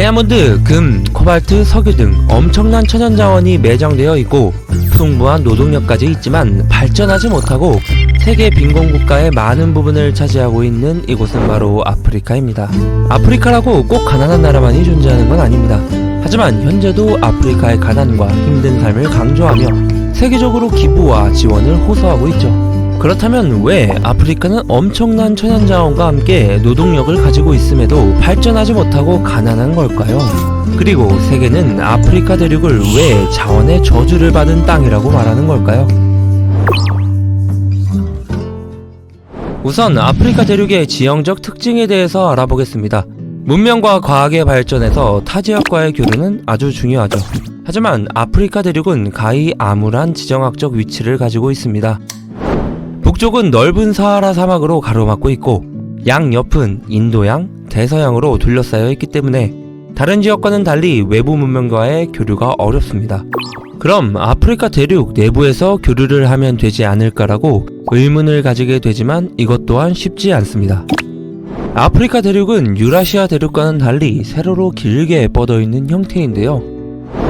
다이아몬드, 금, 코발트, 석유 등 엄청난 천연 자원이 매장되어 있고 풍부한 노동력까지 있지만 발전하지 못하고 세계 빈곤 국가의 많은 부분을 차지하고 있는 이곳은 바로 아프리카입니다. 아프리카라고 꼭 가난한 나라만이 존재하는 건 아닙니다. 하지만 현재도 아프리카의 가난과 힘든 삶을 강조하며 세계적으로 기부와 지원을 호소하고 있죠. 그렇다면 왜 아프리카는 엄청난 천연자원과 함께 노동력을 가지고 있음에도 발전하지 못하고 가난한 걸까요? 그리고 세계는 아프리카 대륙을 왜 자원의 저주를 받은 땅이라고 말하는 걸까요? 우선 아프리카 대륙의 지형적 특징에 대해서 알아보겠습니다. 문명과 과학의 발전에서 타 지역과의 교류는 아주 중요하죠. 하지만 아프리카 대륙은 가히 암울한 지정학적 위치를 가지고 있습니다. 북쪽은 넓은 사하라 사막으로 가로막고 있고 양옆은 인도양, 대서양으로 둘러싸여 있기 때문에 다른 지역과는 달리 외부 문명과의 교류가 어렵습니다. 그럼 아프리카 대륙 내부에서 교류를 하면 되지 않을까라고 의문을 가지게 되지만 이것 또한 쉽지 않습니다. 아프리카 대륙은 유라시아 대륙과는 달리 세로로 길게 뻗어 있는 형태인데요.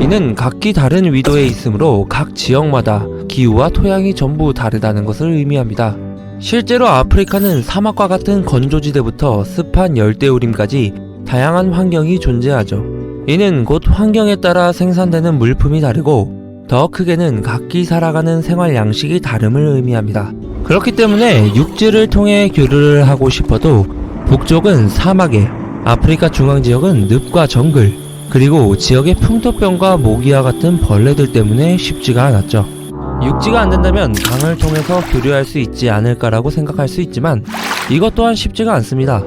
이는 각기 다른 위도에 있으므로 각 지역마다 기후와 토양이 전부 다르다는 것을 의미합니다. 실제로 아프리카는 사막과 같은 건조지대부터 습한 열대우림까지 다양한 환경이 존재하죠. 이는 곧 환경에 따라 생산되는 물품이 다르고 더 크게는 각기 살아가는 생활 양식이 다름을 의미합니다. 그렇기 때문에 육지를 통해 교류를 하고 싶어도 북쪽은 사막에, 아프리카 중앙 지역은 늪과 정글, 그리고 지역의 풍토병과 모기와 같은 벌레들 때문에 쉽지가 않았죠. 육지가 안 된다면 강을 통해서 교류할 수 있지 않을까라고 생각할 수 있지만 이것 또한 쉽지가 않습니다.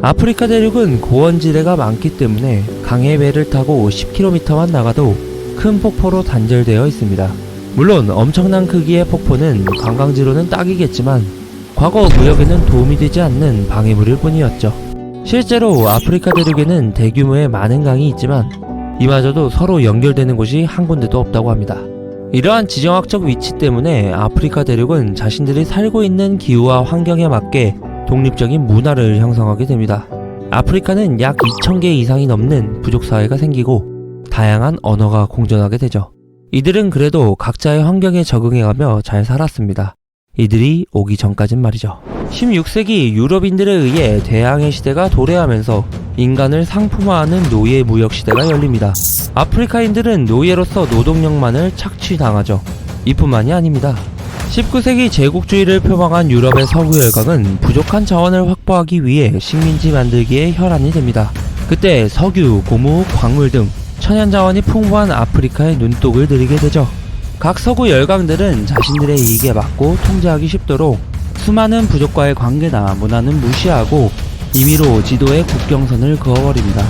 아프리카 대륙은 고원지대가 많기 때문에 강의 배를 타고 10km만 나가도 큰 폭포로 단절되어 있습니다. 물론 엄청난 크기의 폭포는 관광지로는 딱이겠지만 과거 무역에는 도움이 되지 않는 방해물일 뿐이었죠. 실제로 아프리카 대륙에는 대규모의 많은 강이 있지만 이마저도 서로 연결되는 곳이 한 군데도 없다고 합니다. 이러한 지정학적 위치 때문에 아프리카 대륙은 자신들이 살고 있는 기후와 환경에 맞게 독립적인 문화를 형성하게 됩니다. 아프리카는 약 2,000개 이상이 넘는 부족 사회가 생기고 다양한 언어가 공존하게 되죠. 이들은 그래도 각자의 환경에 적응해가며 잘 살았습니다. 이들이 오기 전까진 말이죠. 16세기 유럽인들에 의해 대항해 시대가 도래하면서 인간을 상품화하는 노예 무역 시대가 열립니다. 아프리카인들은 노예로서 노동력만을 착취당하죠. 이뿐만이 아닙니다. 19세기 제국주의를 표방한 유럽의 서구 열강은 부족한 자원을 확보하기 위해 식민지 만들기에 혈안이 됩니다. 그때 석유, 고무, 광물 등 천연 자원이 풍부한 아프리카에 눈독을 들이게 되죠. 각 서구 열강들은 자신들의 이익에 맞고 통제하기 쉽도록 수많은 부족과의 관계나 문화는 무시하고 임의로 지도에 국경선을 그어버립니다.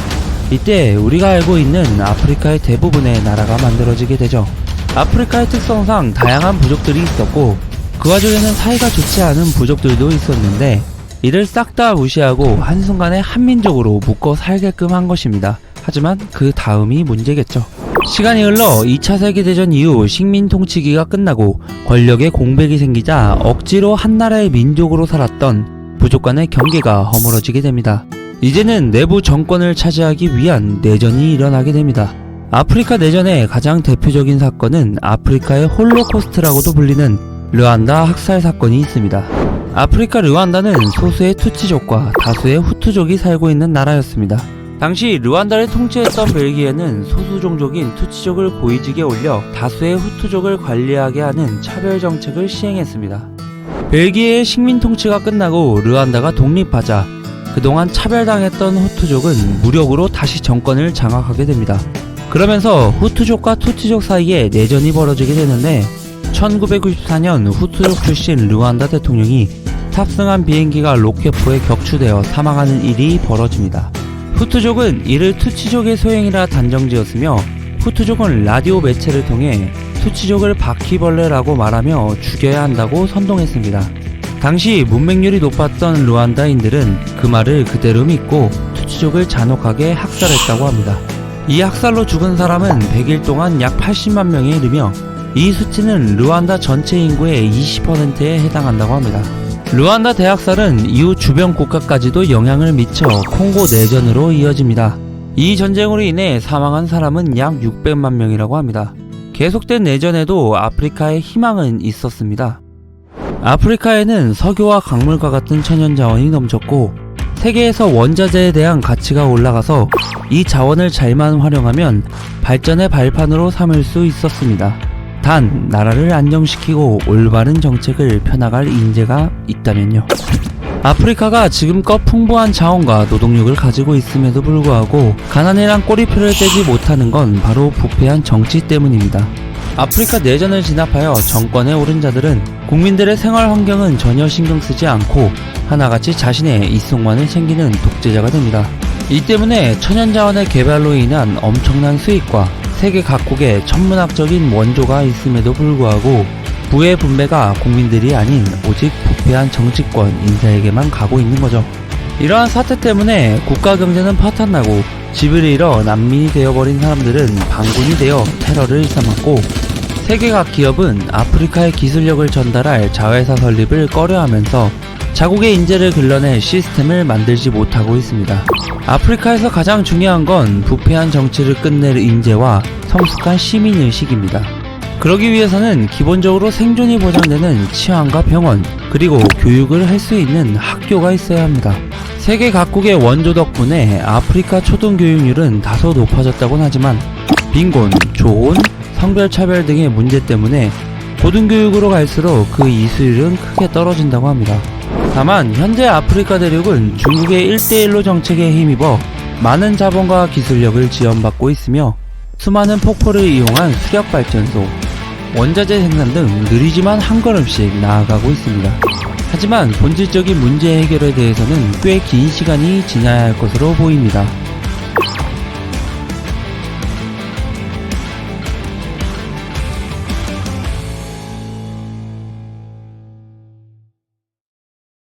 이때 우리가 알고 있는 아프리카의 대부분의 나라가 만들어지게 되죠. 아프리카의 특성상 다양한 부족들이 있었고 그 와중에는 사이가 좋지 않은 부족들도 있었는데 이를 싹 다 무시하고 한순간에 한민족으로 묶어 살게끔 한 것입니다. 하지만 그 다음이 문제겠죠. 시간이 흘러 2차 세계대전 이후 식민 통치기가 끝나고 권력의 공백이 생기자 억지로 한 나라의 민족으로 살았던 부족 간의 경계가 허물어지게 됩니다. 이제는 내부 정권을 차지하기 위한 내전이 일어나게 됩니다. 아프리카 내전의 가장 대표적인 사건은 아프리카의 홀로코스트라고도 불리는 르완다 학살 사건이 있습니다. 아프리카 르완다는 소수의 투치족과 다수의 후투족이 살고 있는 나라였습니다. 당시 르완다를 통치했던 벨기에는 소수 종족인 투치족을 고위직에 올려 다수의 후투족을 관리하게 하는 차별 정책을 시행했습니다. 벨기에의 식민 통치가 끝나고 르완다가 독립하자 그동안 차별당했던 후투족은 무력으로 다시 정권을 장악하게 됩니다. 그러면서 후투족과 투치족 사이에 내전이 벌어지게 되는데 1994년 후투족 출신 르완다 대통령이 탑승한 비행기가 로켓포에 격추되어 사망하는 일이 벌어집니다. 후투족은 이를 투치족의 소행이라 단정지었으며 후투족은 라디오 매체를 통해 투치족을 바퀴벌레라고 말하며 죽여야 한다고 선동했습니다. 당시 문맹률이 높았던 루안다인들은 그 말을 그대로 믿고 투치족을 잔혹하게 학살했다고 합니다. 이 학살로 죽은 사람은 100일 동안 약 80만 명에 이르며 이 수치는 르완다 전체 인구의 20%에 해당한다고 합니다. 르완다 대학살은 이후 주변 국가까지도 영향을 미쳐 콩고 내전으로 이어집니다. 이 전쟁으로 인해 사망한 사람은 약 600만 명이라고 합니다. 계속된 내전에도 아프리카에 희망은 있었습니다. 아프리카에는 석유와 광물과 같은 천연 자원이 넘쳤고 세계에서 원자재에 대한 가치가 올라가서 이 자원을 잘만 활용하면 발전의 발판으로 삼을 수 있었습니다. 단 나라를 안정시키고 올바른 정책을 펴나갈 인재가 있다면요. 아프리카가 지금껏 풍부한 자원과 노동력을 가지고 있음에도 불구하고 가난이란 꼬리표를 떼지 못하는 건 바로 부패한 정치 때문입니다. 아프리카 내전을 진압하여 정권에 오른 자들은 국민들의 생활 환경은 전혀 신경 쓰지 않고 하나같이 자신의 이속만을 챙기는 독재자가 됩니다. 이 때문에 천연자원의 개발로 인한 엄청난 수익과 세계 각국의 천문학적인 원조가 있음에도 불구하고 부의 분배가 국민들이 아닌 오직 부패한 정치권 인사에게만 가고 있는 거죠. 이러한 사태 때문에 국가 경제는 파탄나고 집을 잃어 난민이 되어버린 사람들은 반군이 되어 테러를 일삼았고 세계 각 기업은 아프리카의 기술력을 전달할 자회사 설립을 꺼려하면서 자국의 인재를 길러낼 시스템을 만들지 못하고 있습니다. 아프리카에서 가장 중요한 건 부패한 정치를 끝낼 인재와 성숙한 시민의식입니다. 그러기 위해서는 기본적으로 생존이 보장되는 치안과 병원, 그리고 교육을 할 수 있는 학교가 있어야 합니다. 세계 각국의 원조 덕분에 아프리카 초등 교육률은 다소 높아졌다곤 하지만 빈곤, 조혼, 성별차별 등의 문제 때문에 고등교육으로 갈수록 그 이수율은 크게 떨어진다고 합니다. 다만 현재 아프리카 대륙은 중국의 1대1로 정책에 힘입어 많은 자본과 기술력을 지원받고 있으며 수많은 폭포를 이용한 수력 발전소, 원자재 생산 등 느리지만 한 걸음씩 나아가고 있습니다. 하지만 본질적인 문제 해결에 대해서는 꽤 긴 시간이 지나야 할 것으로 보입니다.